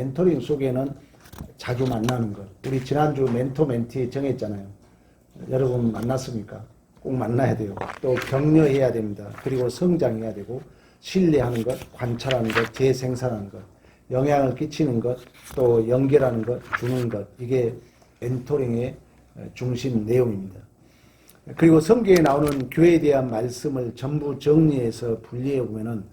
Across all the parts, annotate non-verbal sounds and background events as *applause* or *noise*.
멘토링 속에는 자주 만나는 것. 우리 지난주 멘토 멘티 정했잖아요. 여러분 만났습니까? 꼭 만나야 돼요. 또 격려해야 됩니다. 그리고 성장해야 되고 신뢰하는 것, 관찰하는 것, 재생산하는 것, 영향을 끼치는 것, 또 연결하는 것, 주는 것. 이게 멘토링의 중심 내용입니다. 그리고 성경에 나오는 교회에 대한 말씀을 전부 정리해서 분리해 보면은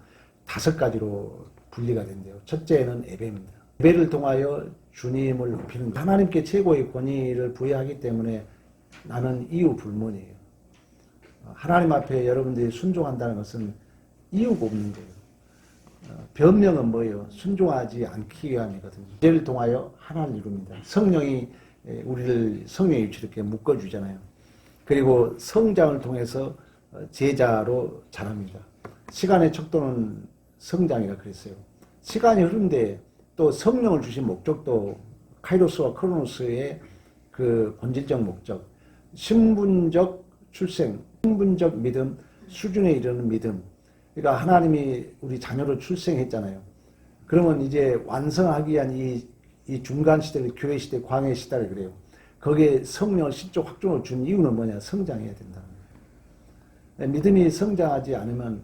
다섯 가지로 분리가 된대요. 첫째는 예배입니다. 예배를 통하여 주님을 높이는 것. 하나님께 최고의 권위를 부여하기 때문에 나는 이유 불문이에요. 하나님 앞에 여러분들이 순종한다는 것은 이유가 없는 거예요. 어, 변명은 뭐예요? 순종하지 않기 위함이거든요. 예배를 통하여 하나를 이룹니다. 성령이 에, 우리를 성령의 위치로 이렇게 묶어주잖아요. 그리고 성장을 통해서 어, 제자로 자랍니다. 시간의 척도는 성장이라 그랬어요. 시간이 흐른데 또 성령을 주신 목적도 카이로스와 크로노스의 그 본질적 목적, 신분적 출생, 신분적 믿음, 수준에 이르는 믿음. 그러니까 하나님이 우리 자녀를 출생했잖아요. 그러면 이제 완성하기 위한 이, 이 중간 시대를 교회 시대, 광해 시대를 그래요. 거기에 성령을 신적 확증을 준 이유는 뭐냐? 성장해야 된다는 거예요. 믿음이 성장하지 않으면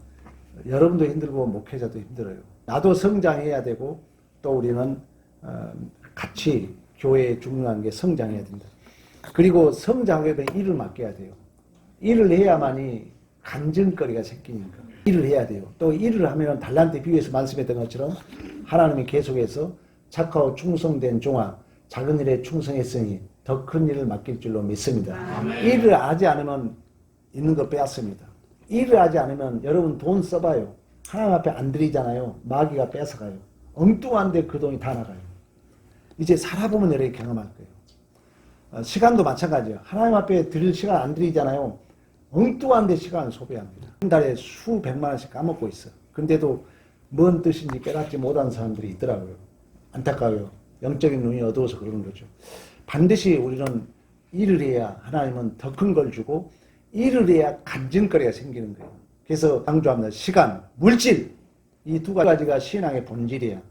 여러분도 힘들고 목회자도 힘들어요. 나도 성장해야 되고 또 우리는 어, 같이 교회에 중요한 게 성장해야 된다. 그리고 성장하게 되면 일을 맡겨야 돼요. 일을 해야만이 간증거리가 생기니까 일을 해야 돼요. 또 일을 하면 달란트 비유에서 말씀했던 것처럼 하나님이 계속해서 착하고 충성된 종아 작은 일에 충성했으니 더 큰 일을 맡길 줄로 믿습니다. 일을 하지 않으면 있는 거 빼앗습니다. 일을 하지 않으면 여러분 돈 써봐요. 하나님 앞에 안 드리잖아요. 마귀가 뺏어가요. 엉뚱한데 그 돈이 다 나가요. 이제 살아보면 여러분이 경험할 거예요. 어, 시간도 마찬가지예요. 하나님 앞에 드릴 시간 안 드리잖아요. 엉뚱한데 시간을 소비합니다. 한 달에 수백만 원씩 까먹고 있어. 근데도 뭔 뜻인지 깨닫지 못한 사람들이 있더라고요. 안타까워요. 영적인 눈이 어두워서 그러는 거죠. 반드시 우리는 일을 해야 하나님은 더 큰 걸 주고 일을 해야 간증거리가 생기는 거예요. 그래서 강조합니다. 시간, 물질 이 두 가지가 신앙의 본질이야.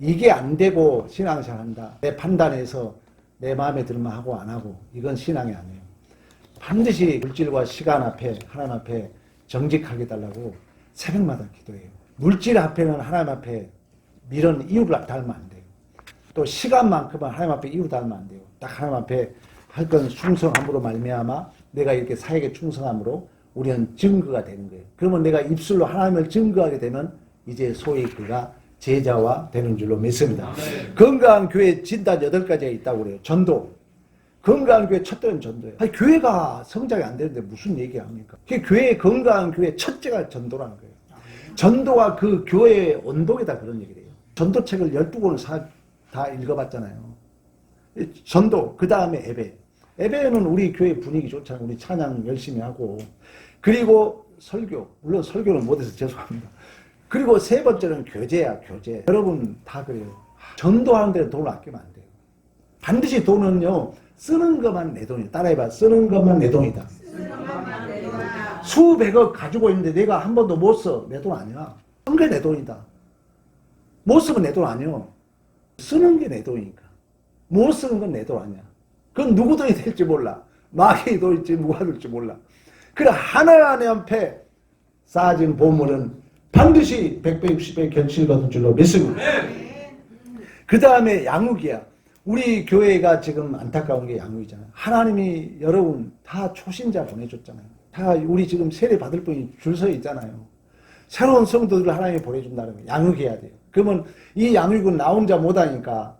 이게 안 되고 신앙생활 한다. 내 판단해서 내 마음에 들면 하고 안 하고 이건 신앙이 아니에요. 반드시 물질과 시간 앞에 하나님 앞에 정직하게 달라고 새벽마다 기도해요. 물질 앞에는 하나님 앞에 미련 이유를 달면 안 돼요. 또 시간만큼은 하나님 앞에 이유 달면 안 돼요. 딱 하나님 앞에 할 건 충성함으로 말미암아 내가 이렇게 사역에 충성함으로 우리는 증거가 되는 거예요. 그러면 내가 입술로 하나님을 증거하게 되면 이제 소위 그가 제자와 되는 줄로 믿습니다. 건강한 교회 진단 여덟 가지가 있다고 그래요. 전도. 건강한 교회 첫째는 전도예요. 아니, 교회가 성장이 안 되는데 무슨 얘기 합니까? 그 교회 건강한 교회 첫째가 전도라는 거예요. 전도가 그 교회의 온도에다 그런 얘기를 해요. 전도책을 12권을 사, 다 읽어봤잖아요. 전도, 그 다음에 예배. 예배는 우리 교회 분위기 좋잖아요. 우리 찬양 열심히 하고. 그리고 설교. 물론 설교는 못해서 죄송합니다. 그리고 세 번째는 교제야, 교제. 여러분 다 그래요. 전도하는 데 돈을 아끼면 안 돼요. 반드시 돈은요, 쓰는 것만 내 돈이야. 따라해봐. 쓰는 것만 내 돈이다. 수백억 가지고 있는데 내가 한 번도 못 써. 내 돈 아니야. 쓴 게 내 돈이다. 못 쓰면 내 돈 아니요. 쓰는 게 내 돈이니까. 못 쓰는 건 내 돈 아니야. 그건 누구 돈이 될지 몰라. 마귀 돈일지 누가 될지 몰라. 그래 하나님 앞에 쌓아진 보물은 반드시 100배, 60배 견실 거둘 줄로 믿습니다. 그 다음에 양육이야. 우리 교회가 지금 안타까운 게 양육이잖아요. 하나님이 여러분 다 초신자 보내줬잖아요. 다 우리 지금 세례 받을 분이 줄 서 있잖아요. 새로운 성도들을 하나님이 보내준다는 거예요. 양육해야 돼요. 그러면 이 양육은 나 혼자 못하니까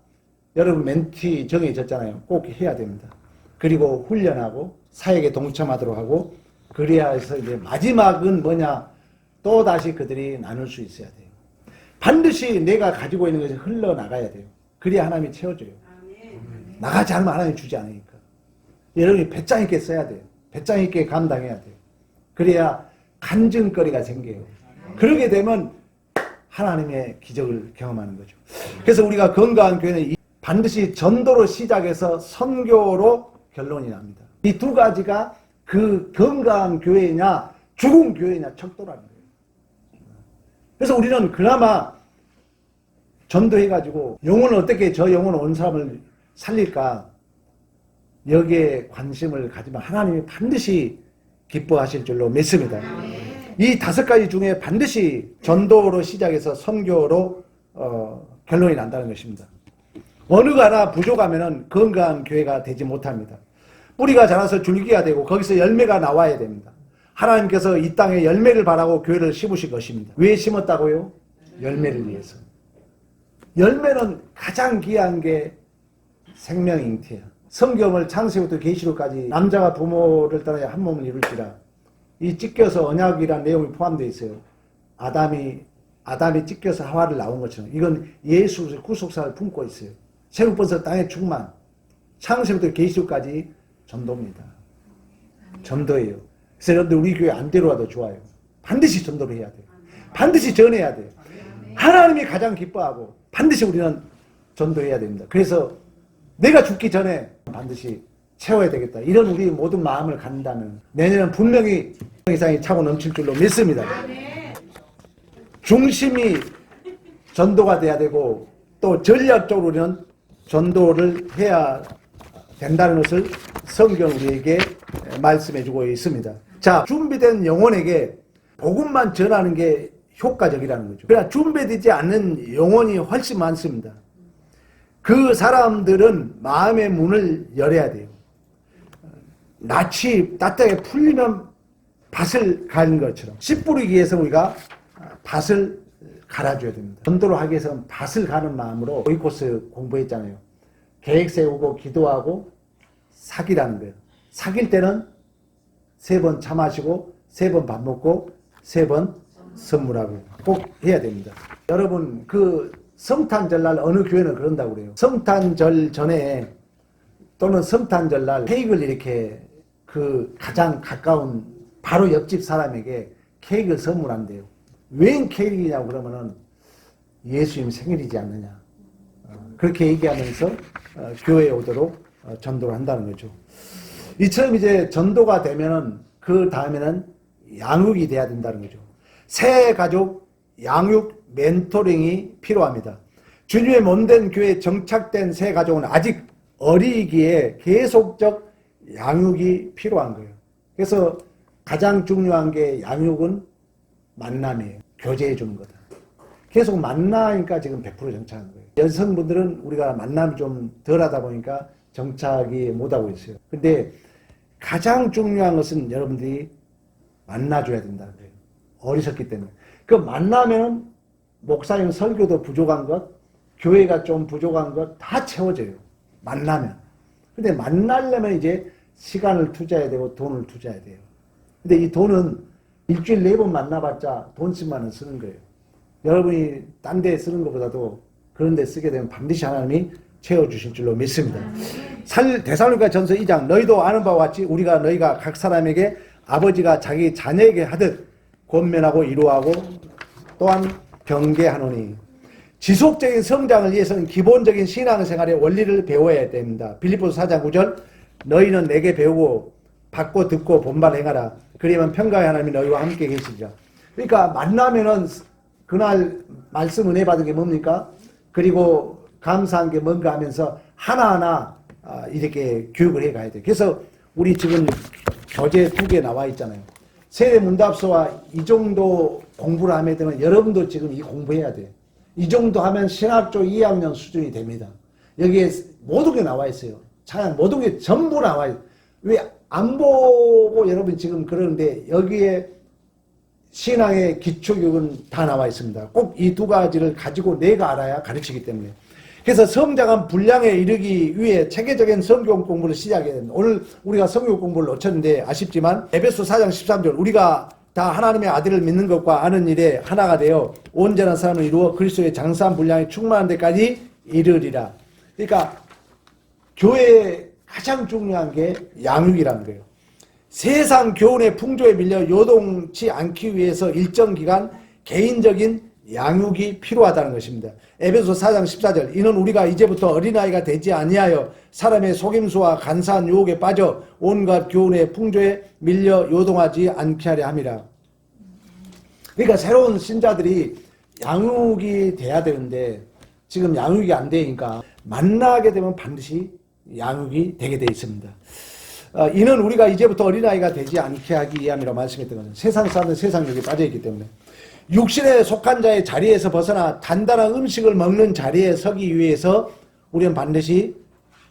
여러분 멘티 정해졌잖아요. 꼭 해야 됩니다. 그리고 훈련하고 사역에 동참하도록 하고 그래야 해서 이제 마지막은 뭐냐 또 다시 그들이 나눌 수 있어야 돼요. 반드시 내가 가지고 있는 것이 흘러나가야 돼요. 그래야 하나님이 채워줘요. 나가지 않으면 하나님이 주지 않으니까. 여러분이 배짱 있게 써야 돼요. 배짱 있게 감당해야 돼요. 그래야 간증거리가 생겨요. 그러게 되면 하나님의 기적을 경험하는 거죠. 그래서 우리가 건강한 교회는 반드시 전도로 시작해서 선교로 결론이 납니다. 이 두 가지가 그 건강한 교회냐 죽은 교회냐 척도라는 거예요. 그래서 우리는 그나마 전도해가지고 영혼을 어떻게 저 영혼 온 사람을 살릴까 여기에 관심을 가지면 하나님이 반드시 기뻐하실 줄로 믿습니다. 이 다섯 가지 중에 반드시 전도로 시작해서 선교로 어, 결론이 난다는 것입니다. 어느 거 하나 부족하면 건강한 교회가 되지 못합니다. 뿌리가 자라서 줄기가 되고 거기서 열매가 나와야 됩니다. 하나님께서 이 땅에 열매를 바라고 교회를 심으신 것입니다. 왜 심었다고요? 열매를 위해서. 열매는 가장 귀한 게 생명 잉태야. 성경을 창세부터 계시록까지 남자가 부모를 따라 한 몸을 이룰지라 이 찢겨서 언약이라는 내용이 포함되어 있어요. 아담이 아담이 찢겨서 하와를 나온 것처럼 이건 예수의 구속사를 품고 있어요. 세국번서 땅의 충만 창세부터 계시록까지 전도입니다. 전도예요. 여러분들 우리 교회 안 데려와도 좋아요. 반드시 전도를 해야 돼요. 반드시 전해야 돼요. 하나님이 가장 기뻐하고 반드시 우리는 전도해야 됩니다. 그래서 내가 죽기 전에 반드시 채워야 되겠다. 이런 우리 모든 마음을 갖는다면 내년은 분명히 이상이 차고 넘칠 줄로 믿습니다. 중심이 전도가 돼야 되고 또 전략적으로는 전도를 해야 된다는 것을 성경 우리에게 말씀해 주고 있습니다. 자, 준비된 영혼에게 복음만 전하는 게 효과적이라는 거죠. 그러나 준비되지 않는 영혼이 훨씬 많습니다. 그 사람들은 마음의 문을 열어야 돼요. 낯이 따뜻하게 풀리면 밭을 가는 것처럼 씨 뿌리기 위해서 우리가 밭을 갈아줘야 됩니다. 전도를 하기 위해서는 밭을 가는 마음으로 오이코스 공부했잖아요. 계획 세우고 기도하고 사기라는 거예요. 사귈 때는 세 번 차 마시고 세 번 밥 먹고 세 번 선물하고 꼭 해야 됩니다. 여러분 그 성탄절 날 어느 교회는 그런다고 그래요. 성탄절 전에 또는 성탄절 날 케이크를 이렇게 그 가장 가까운 바로 옆집 사람에게 케이크를 선물한대요. 웬 케이크냐고 그러면은 예수님 생일이지 않느냐. 어, 그렇게 얘기하면서 어, 교회에 오도록 어, 전도를 한다는 거죠. 이처럼 이제 전도가 되면은 그 다음에는 양육이 돼야 된다는 거죠. 새 가족 양육 멘토링이 필요합니다. 주님의 몸된 교회에 정착된 새 가족은 아직 어리기에 계속적 양육이 필요한 거예요. 그래서 가장 중요한 게 양육은 만남이에요. 교제해 주는 거다. 계속 만나니까 지금 100% 정착한 거예요. 여성분들은 우리가 만남이 좀 덜 하다 보니까 정착이 못하고 있어요. 근데 가장 중요한 것은 여러분들이 만나줘야 거예요. 어리석기 때문에. 그 만나면 목사님 설교도 부족한 것, 교회가 좀 부족한 것 다 채워져요. 만나면. 근데 만나려면 이제 시간을 투자해야 되고 돈을 투자해야 돼요. 근데 이 돈은 일주일 네 번 만나봤자 돈 10만 원 쓰는 거예요. 여러분이 딴 데 쓰는 것보다도 그런 데 쓰게 되면 반드시 하나님이 채워주실 줄로 믿습니다. 살, 대살로니가 전서 2장 너희도 아는 바와 같이 우리가 너희가 각 사람에게 아버지가 자기 자녀에게 하듯 권면하고 이루하고 또한 경계하노니 지속적인 성장을 위해서는 기본적인 신앙생활의 원리를 배워야 됩니다. 빌립보서 4장 9절 너희는 내게 배우고 받고 듣고 본발 행하라. 그러면 평강의 하나님이 너희와 함께 계시리라. 그러니까 만나면은 그날 말씀 은혜 받은 게 뭡니까? 그리고 감사한 게 뭔가 하면서 하나하나 아, 이렇게 교육을 해 가야 돼. 그래서 우리 지금 교재 두 개 나와 있잖아요. 세대 문답서와 이 정도 공부를 하면 되면 여러분도 지금 이 공부해야 돼. 이 정도 하면 신학조 2학년 수준이 됩니다. 여기에 모든 게 나와 있어요. 찬양 모든 게 전부 나와 있어요. 왜 안 보고 여러분 지금 그러는데 여기에 신앙의 기초교육은 다 나와 있습니다. 꼭 이 두 가지를 가지고 내가 알아야 가르치기 때문에. 그래서 성장한 분량에 이르기 위해 체계적인 성경 공부를 시작해야. 오늘 우리가 성경 공부를 놓쳤는데 아쉽지만 에베소 4장 13절 우리가 다 하나님의 아들을 믿는 것과 아는 일에 하나가 되어 온전한 사람을 이루어 그리스도의 장사한 분량이 충만한 데까지 이르리라. 그러니까 교회의 가장 중요한 게 양육이라는 거예요. 세상 교훈의 풍조에 밀려 요동치 않기 위해서 일정 기간 개인적인 양육이 필요하다는 것입니다. 에베소 4장 14절 이는 우리가 이제부터 어린아이가 되지 아니하여 사람의 속임수와 간사한 유혹에 빠져 온갖 교훈의 풍조에 밀려 요동하지 않게 하려 함이라. 그러니까 새로운 신자들이 양육이 돼야 되는데 지금 양육이 안 되니까 만나게 되면 반드시 양육이 되게 돼 있습니다. 어, 이는 우리가 이제부터 어린아이가 되지 않게 하기 위함이라 말씀했던 것은 세상 사람들 세상력에 빠져있기 때문에 육신에 속한 자의 자리에서 벗어나 단단한 음식을 먹는 자리에 서기 위해서 우리는 반드시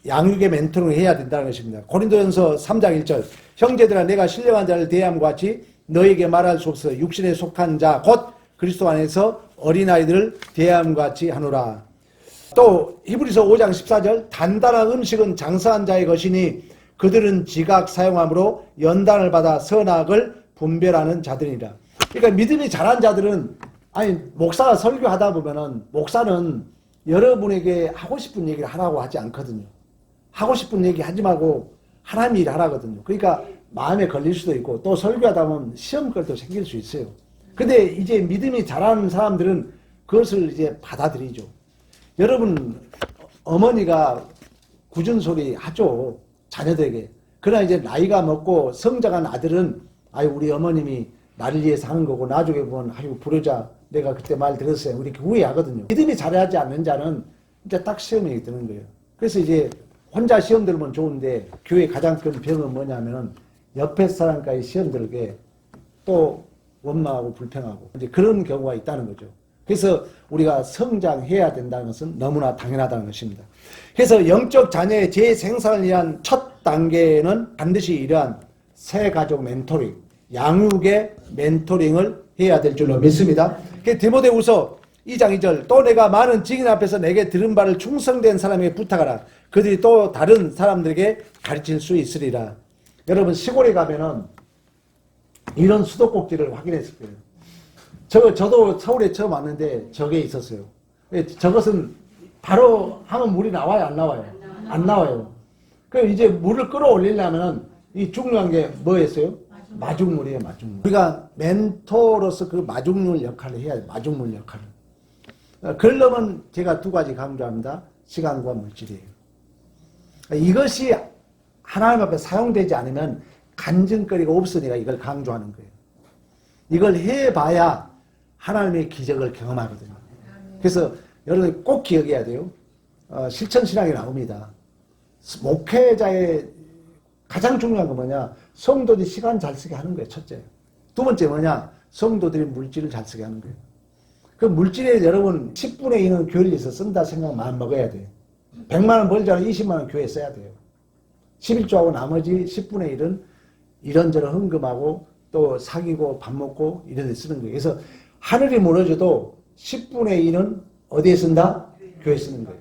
양육의 멘토를 해야 된다는 것입니다. 고린도전서 3장 1절 형제들아 내가 신령한 자를 대함과 같이 너에게 말할 수 없어 육신에 속한 자 곧 그리스도 안에서 어린아이들을 대함과 같이 하노라. 또 히브리서 5장 14절 단단한 음식은 장사한 자의 것이니 그들은 지각 사용함으로 연단을 받아 선악을 분별하는 자들이라. 그러니까 믿음이 잘한 자들은 아니 목사가 설교하다 보면은 목사는 여러분에게 하고 싶은 얘기를 하라고 하지 않거든요. 하고 싶은 얘기 하지 말고 하나님 일 하라거든요. 그러니까 마음에 걸릴 수도 있고 또 설교하다 보면 시험거리도 생길 수 있어요. 근데 이제 믿음이 잘하는 사람들은 그것을 이제 받아들이죠. 여러분 어머니가 굳은 소리 하죠 자녀들에게. 그러나 이제 나이가 먹고 성장한 아들은 아유 우리 어머님이 나를 위해서 하는 거고 나중에 보면 아유 부르자 내가 그때 말 들었어요 이렇게 후회하거든요. 믿음이 잘하지 않는 자는 이제 딱 시험이 드는 거예요. 그래서 이제 혼자 시험 들면 좋은데 교회 가장 큰 병은 뭐냐면은 옆에 사람까지 시험 들게 또 원망하고 불평하고 이제 그런 경우가 있다는 거죠. 그래서 우리가 성장해야 된다는 것은 너무나 당연하다는 것입니다. 그래서 영적 자녀의 재생산을 위한 첫 단계는 반드시 이러한 새 가족 멘토링, 양육의 멘토링을 해야 될 줄로 믿습니다. 그 디모데후서 2장 2절 또 내가 많은 증인 앞에서 내게 들은 바를 충성된 사람에게 부탁하라. 그들이 또 다른 사람들에게 가르칠 수 있으리라. 여러분 시골에 가면은 이런 수도꼭지를 확인했을 거예요. 저, 저도 서울에 처음 왔는데 저게 있었어요. 예, 저것은 바로 하면 물이 나와요, 안 나와요? 안 나와요. 그럼 이제 물을 끌어올리려면 이 중요한 게 뭐였어요? 마중물이에요, 마중물. 우리가 멘토로서 그 마중물 역할을 해야 돼요, 마중물 역할을. 어, 그러려면 제가 두 가지 강조합니다. 시간과 물질이에요. 이것이 하나님 앞에 사용되지 않으면 간증거리가 없으니까 이걸 강조하는 거예요. 이걸 해봐야 하나님의 기적을 경험하거든요. 그래서 여러분 꼭 기억해야 돼요. 어, 실천신학이 나옵니다. 목회자의 가장 중요한 건 뭐냐? 성도들이 시간 잘 쓰게 하는 거예요. 첫째. 두 번째 뭐냐? 성도들이 물질을 잘 쓰게 하는 거예요. 그 물질에 여러분 10분의 1은 교회에서 쓴다 생각 마음 먹어야 돼요. 100만 원 벌자면 20만 원 교회에 써야 돼요. 11조하고 나머지 10분의 1은 이런저런 헌금하고 또 사귀고 밥 먹고 이런 데 쓰는 거예요. 그래서 하늘이 무너져도 10분의 1은 어디에 쓴다? 교회에 쓰는 거예요.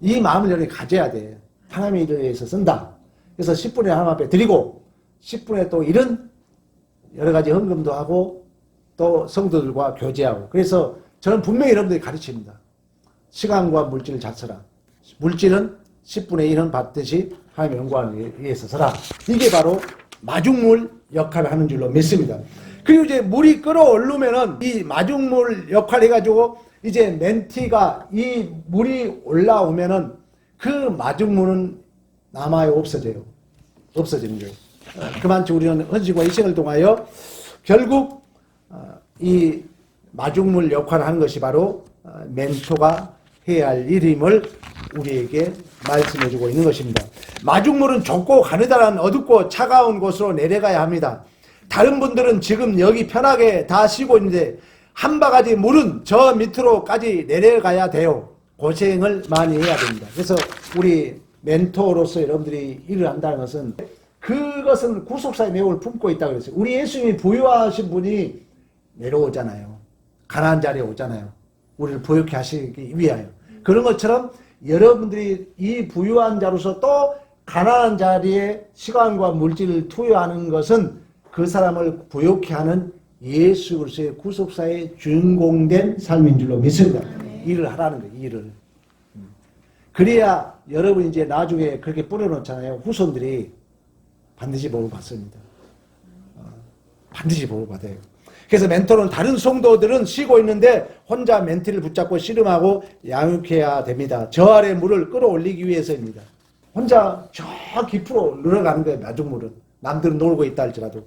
이 마음을 여러분이 가져야 돼. 하나님의 일을 위해서 쓴다. 그래서 10분의 하나님 앞에 드리고 10분의 또 이런 여러 가지 헌금도 하고 또 성도들과 교제하고 그래서 저는 분명히 여러분들이 가르칩니다. 시간과 물질을 잘 써라. 물질은 10분의 1은 받듯이 하나님의 영광을 위해서 써라. 이게 바로 마중물 역할을 하는 줄로 믿습니다. 그리고 이제 물이 끓어오르면은 이 마중물 역할 해가지고 이제 멘티가 이 물이 올라오면은 그 마중물은 남아요 없어져요. 없어지는 거예요. 어, 그만큼 우리는 헌신과 희생을 통하여 결국 어, 이 마중물 역할을 하는 것이 바로 어, 멘토가 해야 할 일임을 우리에게 말씀해 주고 있는 것입니다. 마중물은 좁고 가느다란 어둡고 차가운 곳으로 내려가야 합니다. 다른 분들은 지금 여기 편하게 다 쉬고 있는데 한 바가지 물은 저 밑으로까지 내려가야 돼요. 고생을 많이 해야 됩니다. 그래서 우리 멘토로서 여러분들이 일을 한다는 것은 그것은 구속사의 내용을 품고 있다고 그랬어요. 우리 예수님이 부유하신 분이 내려오잖아요. 가난한 자리에 오잖아요. 우리를 부유케 하시기 위하여. 그런 것처럼 여러분들이 이 부유한 자로서 또 가난한 자리에 시간과 물질을 투여하는 것은 그 사람을 부욕케 하는 예수 그리스도의 구속사의 준공된 삶인 줄로 믿습니다. 일을 하라는 거예요. 일을. 그래야 여러분 이제 나중에 그렇게 뿌려놓잖아요. 후손들이 반드시 복을 받습니다. 어, 반드시 복을 받아요. 그래서 멘토는 다른 성도들은 쉬고 있는데 혼자 멘티를 붙잡고 씨름하고 양육해야 됩니다. 저 아래 물을 끌어올리기 위해서입니다. 혼자 저 깊으로 늘어가는 거예요. 마중물은. 남들은 놀고 있다 할지라도.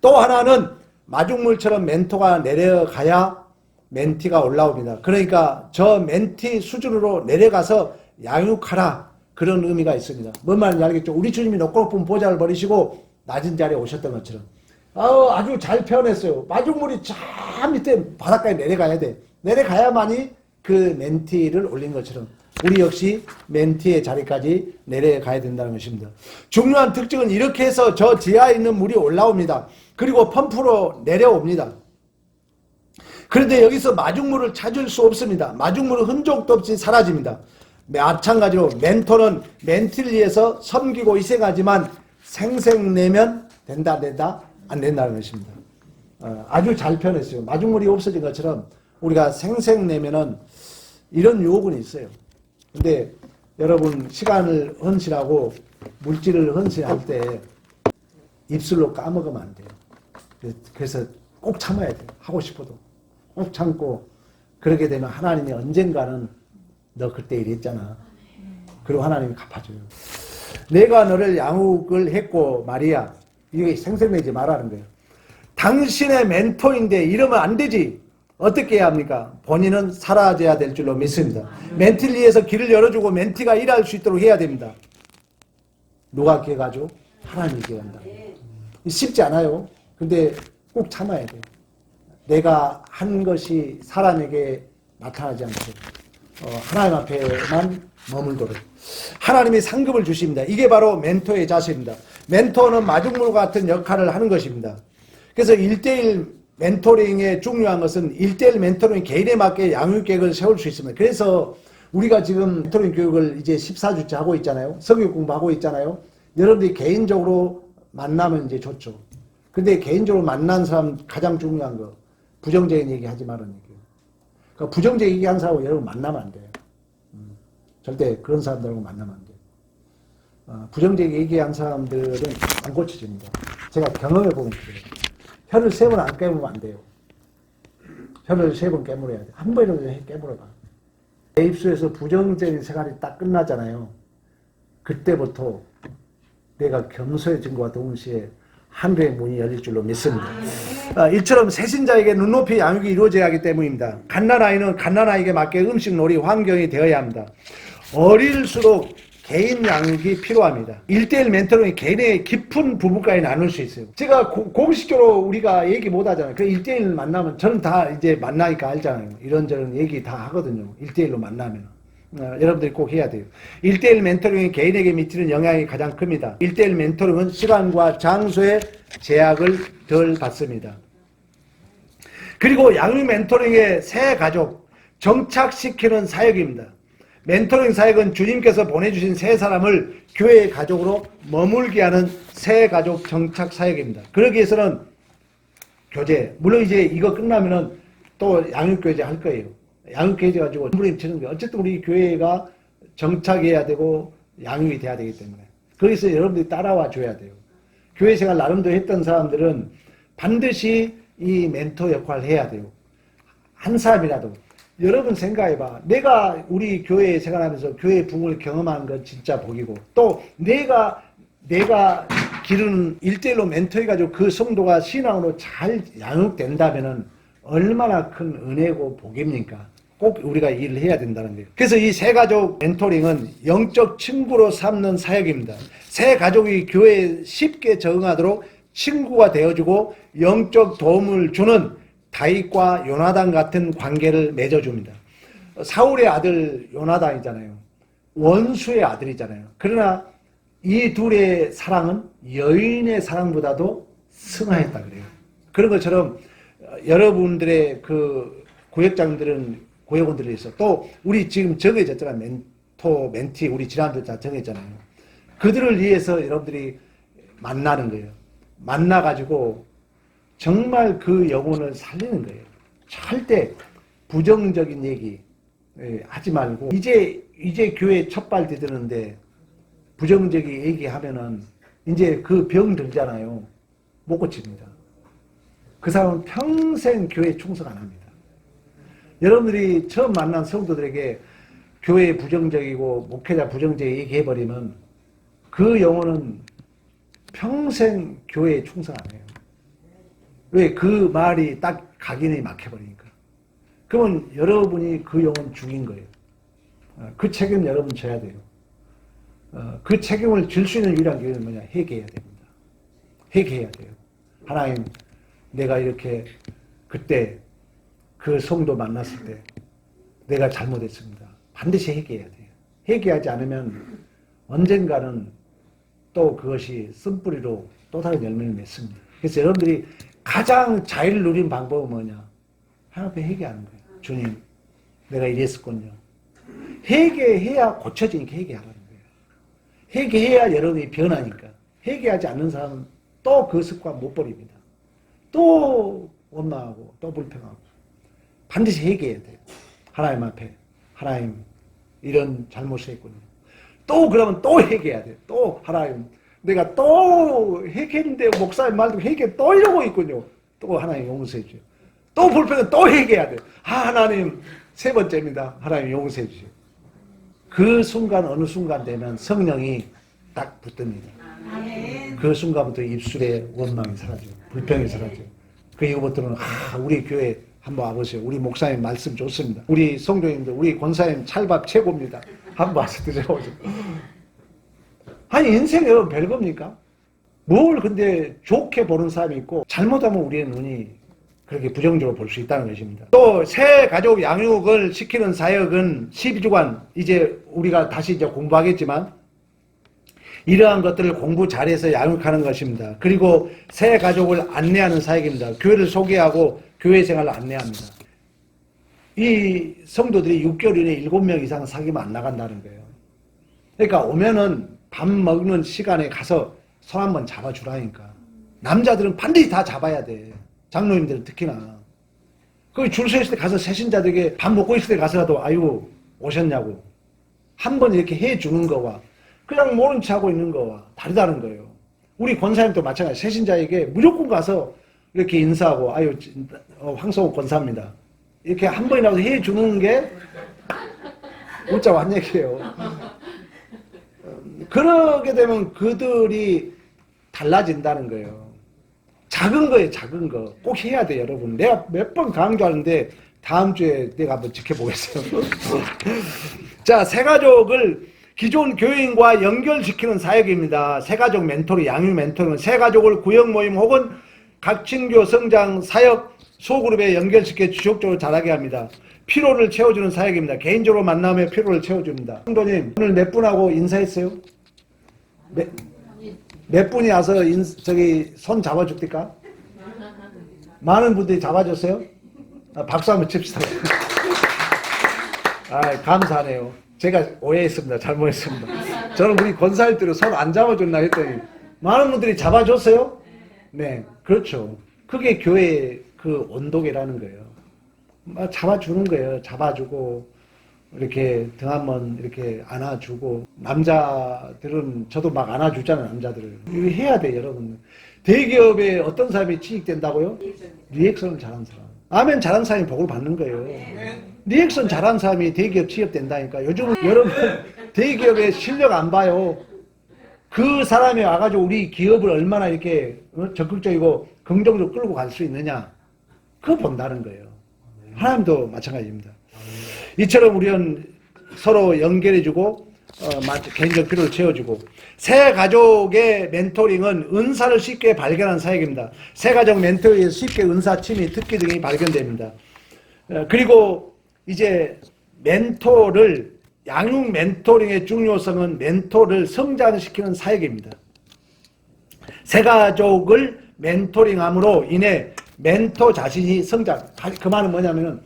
또 하나는 마중물처럼 멘토가 내려가야 멘티가 올라옵니다. 그러니까 저 멘티 수준으로 내려가서 양육하라 그런 의미가 있습니다. 뭔 말인지 알겠죠? 우리 주님이 높고 높은 보좌를 버리시고 낮은 자리에 오셨던 것처럼 아우, 아주 잘 표현했어요. 마중물이 저 밑에 바닷가에 내려가야 돼. 내려가야만이 그 멘티를 올린 것처럼 우리 역시 멘티의 자리까지 내려가야 된다는 것입니다. 중요한 특징은 이렇게 해서 저 지하에 있는 물이 올라옵니다. 그리고 펌프로 내려옵니다. 그런데 여기서 마중물을 찾을 수 없습니다. 마중물은 흔적도 없이 사라집니다. 마찬가지로 멘토는 멘티를 위해서 섬기고 희생하지만 생생내면 된다 된다 안 된다는 것입니다. 어, 아주 잘 표현했어요. 마중물이 없어진 것처럼 우리가 생생내면은 이런 유혹은 있어요. 근데 여러분 시간을 헌신하고 물질을 헌신할 때 입술로 까먹으면 안 돼요. 그래서 꼭 참아야 돼요. 하고 싶어도 꼭 참고 그렇게 되면 하나님이 언젠가는 너 그때 이랬잖아. 그리고 하나님이 갚아줘요. 내가 너를 양육을 했고 말이야. 이게 생생내지 말라는 거예요. 당신의 멘토인데 이러면 안 되지. 어떻게 해야 합니까? 본인은 사라져야 될 줄로 믿습니다. 멘티를 위해서 길을 열어주고 멘티가 일할 수 있도록 해야 됩니다. 누가 기회가죠? 하나님이 기회한다. 쉽지 않아요. 근데 꼭 참아야 돼요. 내가 한 것이 사람에게 나타나지 않도록 어, 하나님 앞에만 머물도록 하나님이 상급을 주십니다. 이게 바로 멘토의 자세입니다. 멘토는 마중물 같은 역할을 하는 것입니다. 그래서 1대1 멘토링의 중요한 것은 1대1 멘토링 개인에 맞게 양육 계획을 세울 수 있습니다. 그래서 우리가 지금 멘토링 교육을 이제 14주째 하고 있잖아요. 성교 공부하고 있잖아요. 여러분들이 개인적으로 만나면 이제 좋죠. 근데 개인적으로 만난 사람 가장 중요한 거 부정적인 얘기 하지 말라는 얘기예요. 그러니까 부정적인 얘기 한 사람하고 여러분 만나면 안 돼요. 음, 절대 그런 사람들하고 만나면 안 돼요. 어, 부정적인 얘기한 사람들은 안 고쳐집니다. 제가 경험해 보면 그래요. 혀를 세 번 안 깨물면 안 돼요. 혀를 세 번 깨물어야 돼. 한 번이라도 깨물어봐. 내 입술에서 부정적인 생활이 딱 끝나잖아요. 그때부터 내가 겸손해진 것과 동시에 하늘의 문이 열릴 줄로 믿습니다. 아, 이처럼 새신자에게 눈높이 양육이 이루어져야 하기 때문입니다. 갓난아이는 갓난아이에게 맞게 음식 놀이 환경이 되어야 합니다. 어릴수록 개인 양육이 필요합니다. 1대1 멘토링이 개인의 깊은 부분까지 나눌 수 있어요. 제가 고, 공식적으로 우리가 얘기 못 하잖아요. 그 1대1 만나면 저는 다 이제 만나니까 알잖아요. 이런저런 얘기 다 하거든요. 1대1로 만나면. 어, 여러분들이 꼭 해야 돼요. 1대1 멘토링이 개인에게 미치는 영향이 가장 큽니다. 1대1 멘토링은 시간과 장소의 제약을 덜 받습니다. 그리고 양육 멘토링의 새 가족, 정착시키는 사역입니다. 멘토링 사역은 주님께서 보내주신 세 사람을 교회의 가족으로 머물게 하는 새 가족 정착 사역입니다. 그러기 위해서는 교제, 물론 이제 이거 끝나면은 또 양육교제 할 거예요. 양육교제 가지고 부림치는 게 어쨌든 우리 교회가 정착해야 되고 양육이 돼야 되기 때문에. 그래서 여러분들이 따라와 줘야 돼요. 교회 생활 나름대로 했던 사람들은 반드시 이 멘토 역할을 해야 돼요. 한 사람이라도. 여러분 생각해봐. 내가 우리 교회 생활하면서 교회 붕을 경험한 건 진짜 복이고, 또 내가, 내가 기르는 일대일로 멘토해가지고 그 성도가 신앙으로 잘 양육된다면은 얼마나 큰 은혜고 복입니까? 꼭 우리가 일을 해야 된다는 거예요. 그래서 이새 가족 멘토링은 영적 친구로 삼는 사역입니다. 새 가족이 교회에 쉽게 적응하도록 친구가 되어주고 영적 도움을 주는 다윗과 요나단 같은 관계를 맺어줍니다. 사울의 아들 요나단이잖아요. 원수의 아들이잖아요. 그러나 이 둘의 사랑은 여인의 사랑보다도 승하였다 그래요. 그런 것처럼 여러분들의 그 고역장들은 고역원들이 있어. 또 우리 지금 정해졌잖아. 멘토, 멘티 우리 지난주 다 정했잖아요. 그들을 위해서 여러분들이 만나는 거예요. 만나 가지고 정말 그 영혼을 살리는 거예요. 절대 부정적인 얘기 예, 하지 말고 이제 이제 교회 첫발 디드는데 부정적인 얘기하면은 이제 그 병 들잖아요. 못 고칩니다. 그 사람은 평생 교회 충성 안 합니다. 여러분들이 처음 만난 성도들에게 교회 부정적이고 목회자 부정적인 얘기해버리면 그 영혼은 평생 교회에 충성 안 해요. 왜? 그 말이 딱 각인이 막혀버리니까. 그러면 여러분이 그 영혼 죽인 거예요. 어, 그 책임 여러분 져야 돼요. 어, 그 책임을 질 수 있는 유일한 기회는 뭐냐? 회개해야 됩니다. 회개해야 돼요. 하나님, 내가 이렇게 그때 그 성도 만났을 때 내가 잘못했습니다. 반드시 회개해야 돼요. 회개하지 않으면 언젠가는 또 그것이 쓴뿌리로 또 다른 열매를 맺습니다. 그래서 여러분들이 가장 자유를 누린 방법은 뭐냐? 하나님 앞에 회개하는 거예요. 주님, 내가 이랬었군요. 회개해야 고쳐지니까 회개하라는 거예요. 회개해야 여러분이 변하니까. 회개하지 않는 사람은 또 그 습관 못 버립니다. 또 원망하고 또 불평하고. 반드시 회개해야 돼요. 하나님 앞에. 하나님, 이런 잘못을 했군요. 또 그러면 또 회개해야 돼요. 또 하나님, 내가 또 회개했는데 목사님 말도 회개 또 이러고 있군요. 또 하나님 용서해 주세요. 또 불평은 또 회개해야 돼요. 아, 하나님, 세 번째입니다. 하나님 용서해 주세요. 그 순간, 어느 순간 되면 성령이 딱 붙습니다. 그 순간부터 입술에 원망이 사라져요. 불평이 사라져요. 그 이후부터는, 아, 우리 교회 한번 와보세요. 우리 목사님 말씀 좋습니다. 우리 성도님들, 우리 권사님 찰밥 최고입니다. 한번 와서 드셔보세요. 아니, 인생 여러분 별겁니까? 뭘 근데 좋게 보는 사람이 있고, 잘못하면 우리의 눈이 그렇게 부정적으로 볼 수 있다는 것입니다. 또, 새 가족 양육을 시키는 사역은 12주간, 이제 우리가 다시 이제 공부하겠지만, 이러한 것들을 공부 잘해서 양육하는 것입니다. 그리고 새 가족을 안내하는 사역입니다. 교회를 소개하고 교회 생활을 안내합니다. 이 성도들이 6개월 이내에 7명 이상 사귀면 안 나간다는 거예요. 그러니까 오면은 밥 먹는 시간에 가서 손 한번 잡아주라니까. 남자들은 반드시 다 잡아야 돼. 장로님들은 특히나. 그 줄 서 있을 때 가서 세신자들에게 밥 먹고 있을 때 가서라도 아유 오셨냐고. 한 번 이렇게 해주는 거와 그냥 모른 체 하고 있는 거와 다르다는 거예요. 우리 권사님도 마찬가지. 세신자에게 무조건 가서 이렇게 인사하고 아유 어, 황성호 권사입니다. 이렇게 한 번이라도 해 주는 게 문자 완 얘기예요. 그러게 되면 그들이 달라진다는 거예요. 작은 거예요, 작은 거. 꼭 해야 돼, 여러분. 내가 몇 번 강조하는데 다음 주에 내가 한번 지켜보겠어요. *laughs* 자, 새가족을 기존 교인과 연결시키는 사역입니다. 새가족 멘토링, 양육 멘토링은 새가족을 구역 모임 혹은 각친교 성장 사역 소그룹에 연결시켜 지속적으로 자라게 합니다. 피로를 채워주는 사역입니다. 개인적으로 만남에 피로를 채워줍니다. 성도님, 오늘 몇 분하고 인사했어요? 몇, 몇 분이 와서 인, 저기 손 잡아줍니까? 많은 분들이 잡아줬어요? 아, 박수 한번 칩시다. *laughs* 아, 감사하네요. 제가 오해했습니다. 잘못했습니다. 저는 우리 권사님들은 손안 잡아줬나 했더니 많은 분들이 잡아줬어요? 네, 그렇죠. 그게 교회의 그 온도계라는 거예요. 막 잡아주는 거예요. 잡아주고 이렇게 등 한번 이렇게 안아주고 남자들은 저도 막 안아주잖아요. 남자들을 이거 해야 돼, 여러분. 대기업에 어떤 사람이 취직된다고요? 리액션을 잘하는 사람. 아멘 잘하는 사람이 복을 받는 거예요. 리액션 잘하는 사람이 대기업 취업된다니까. 요즘 여러분 대기업의 실력 안 봐요. 그 사람이 와가지고 우리 기업을 얼마나 이렇게 어, 적극적이고 긍정적으로 끌고 갈 수 있느냐. 그거 본다는 거예요. 하나님도 마찬가지입니다. 이처럼 우리는 서로 연결해주고 어, 마- 개인적 필요를 채워주고 새 가족의 멘토링은 은사를 쉽게 발견하는 사역입니다. 새 가족 멘토링에서 쉽게 은사, 취미, 특기 등이 발견됩니다. 어, 그리고 이제 멘토를 양육 멘토링의 중요성은 멘토를 성장시키는 사역입니다. 새 가족을 멘토링함으로 인해 멘토 자신이 성장. 가- 그 말은 뭐냐면은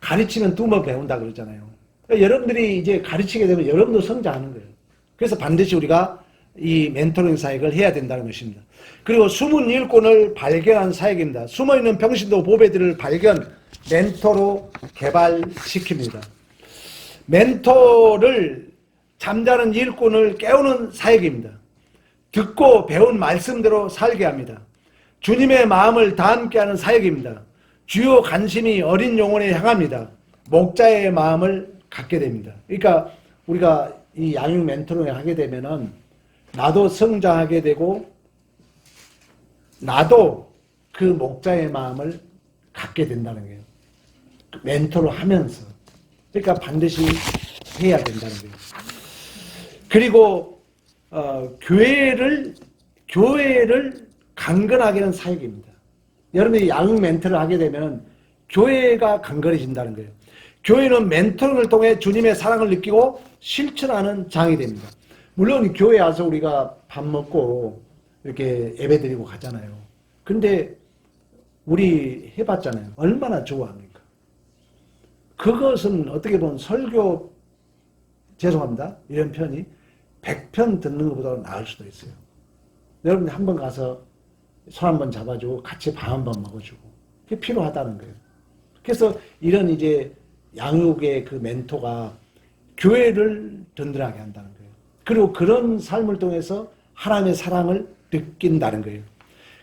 가르치면 두 번 배운다 그러잖아요. 그러니까 여러분들이 이제 가르치게 되면 여러분도 성장하는 거예요. 그래서 반드시 우리가 이 멘토링 사역을 해야 된다는 것입니다. 그리고 숨은 일꾼을 발견한 사역입니다. 숨어있는 병신도 보배들을 발견, 멘토로 개발시킵니다. 멘토를 잠자는 일꾼을 깨우는 사역입니다. 듣고 배운 말씀대로 살게 합니다. 주님의 마음을 다 함께하는 사역입니다. 주요 관심이 어린 영혼에 향합니다. 목자의 마음을 갖게 됩니다. 그러니까 우리가 이 양육 멘토링을 하게 되면은 나도 성장하게 되고 나도 그 목자의 마음을 갖게 된다는 거예요. 멘토를 하면서 그러니까 반드시 해야 된다는 거예요. 그리고 어, 교회를 교회를 강건하게 하는 사역입니다. 여러분이 양육 멘토를 하게 되면 교회가 강건해진다는 거예요. 교회는 멘토링을 통해 주님의 사랑을 느끼고 실천하는 장이 됩니다. 물론 교회 와서 우리가 밥 먹고 이렇게 예배 드리고 가잖아요. 근데 우리 해봤잖아요. 얼마나 좋아합니까? 그것은 어떻게 보면 설교, 죄송합니다. 이런 편이 100편 듣는 것보다 나을 수도 있어요. 여러분이 한 번 가서 손 한 번 잡아주고 같이 밥 한 번 먹어주고 그게 필요하다는 거예요. 그래서 이런 이제 양육의 그 멘토가 교회를 든든하게 한다는 거예요. 그리고 그런 삶을 통해서 하나님의 사랑을 느낀다는 거예요.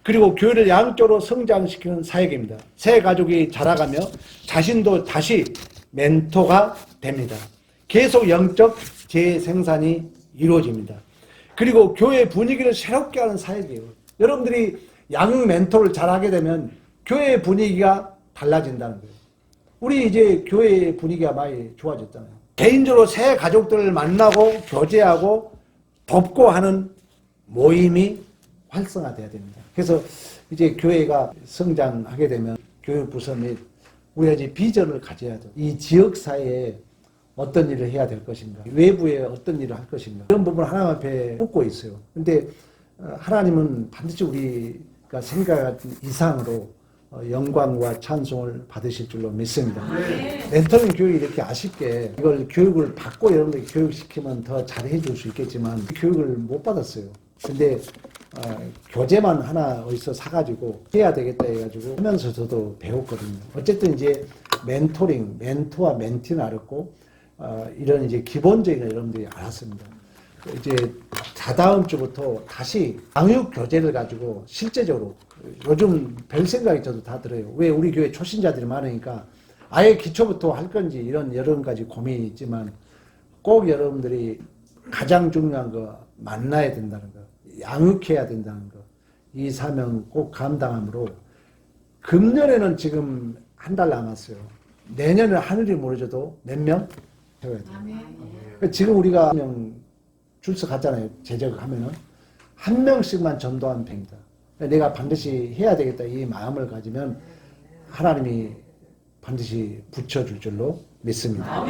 그리고 교회를 양적으로 성장시키는 사역입니다. 새 가족이 자라가며 자신도 다시 멘토가 됩니다. 계속 영적 재생산이 이루어집니다. 그리고 교회 분위기를 새롭게 하는 사역이에요. 여러분들이 양육 멘토를 잘하게 되면 교회 분위기가 달라진다는 거예요. 우리 이제 교회 분위기가 많이 좋아졌잖아요. 개인적으로 새 가족들을 만나고 교제하고 돕고 하는 모임이 활성화돼야 됩니다. 그래서 이제 교회가 성장하게 되면 교육부서 및 우리가 이제 비전을 가져야 돼요. 이 지역 사회에 어떤 일을 해야 될 것인가, 외부에 어떤 일을 할 것인가 이런 부분을 하나님 앞에 묻고 있어요. 근데 어, 하나님은 반드시 우리가 생각한 이상으로 어, 영광과 찬송을 받으실 줄로 믿습니다. 멘토링 교육이 이렇게 아쉽게 이걸 교육을 받고 여러분들 교육시키면 더 잘해 줄 수 있겠지만 교육을 못 받았어요. 근데 어, 교재만 하나 어디서 사가지고 해야 되겠다 해가지고 하면서 저도 배웠거든요. 어쨌든 이제 멘토링, 멘토와 멘티는 알았고 어, 이런 이제 기본적인 걸 여러분들이 알았습니다. 이제 다다음 주부터 다시 양육 교재를 가지고 실제적으로 요즘 별 생각이 저도 다 들어요. 왜 우리 교회 초신자들이 많으니까 아예 기초부터 할 건지 이런 여러 가지 고민이 있지만 꼭 여러분들이 가장 중요한 거 만나야 된다는 거, 양육해야 된다는 거, 이 사명 꼭 감당함으로 금년에는 지금 한 달 남았어요. 내년에 하늘이 무너져도 몇 명 세워야 돼요. 그러니까 지금 우리가 한명 출석 갔잖아요. 제적하면은 한 명씩만 전도한 뱅이다. 그러니까 내가 반드시 해야 되겠다 이 마음을 가지면 하나님이 반드시 붙여줄 줄로 믿습니다.